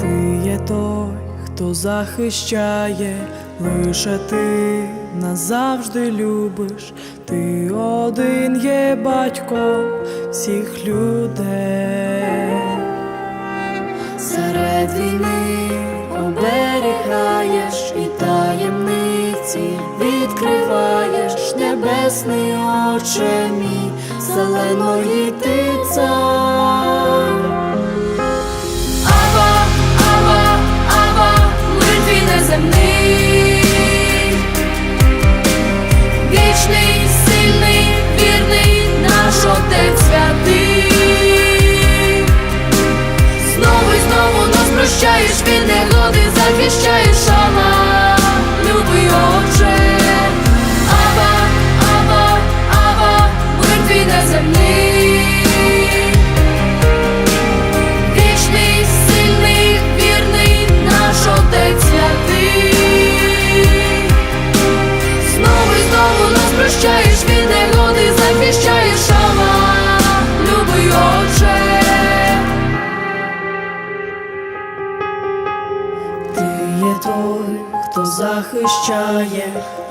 Ти є той, хто захищає, лише ти назавжди любиш, ти один є батько всіх людей. Серед війни оберігаєш і таємниці відкриваєш небесний оче мій, зеленої ти. Ава, любий Отче. Ава, ава, ава, мир твій неземний. Вічний, сильний, вірний, наш отець святий. Знову й знову нас прощаєш, хто захищає,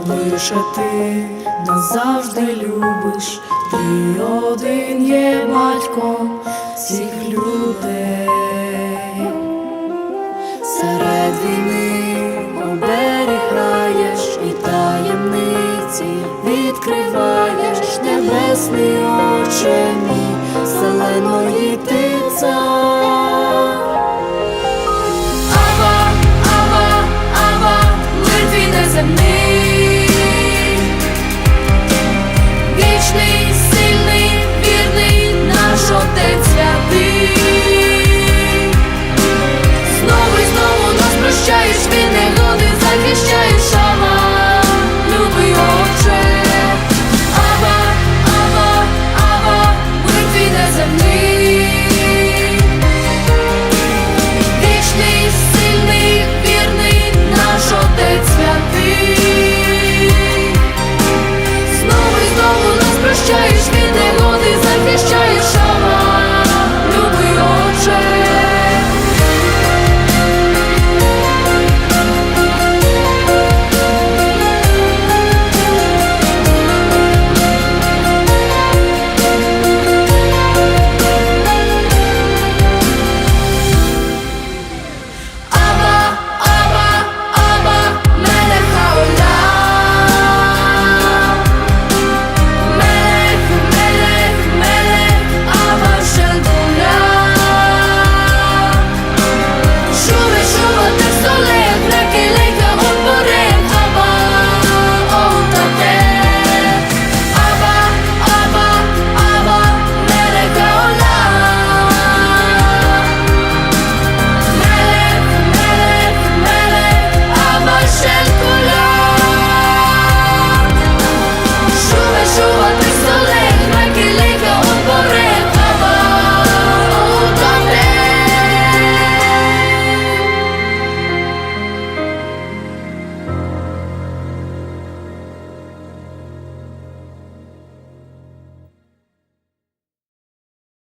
лише ти назавжди любиш, ти один є батьком всіх людей. Серед війни оберігаєш і таємниці відкриваєш. Небесний оче мій, зеленої ти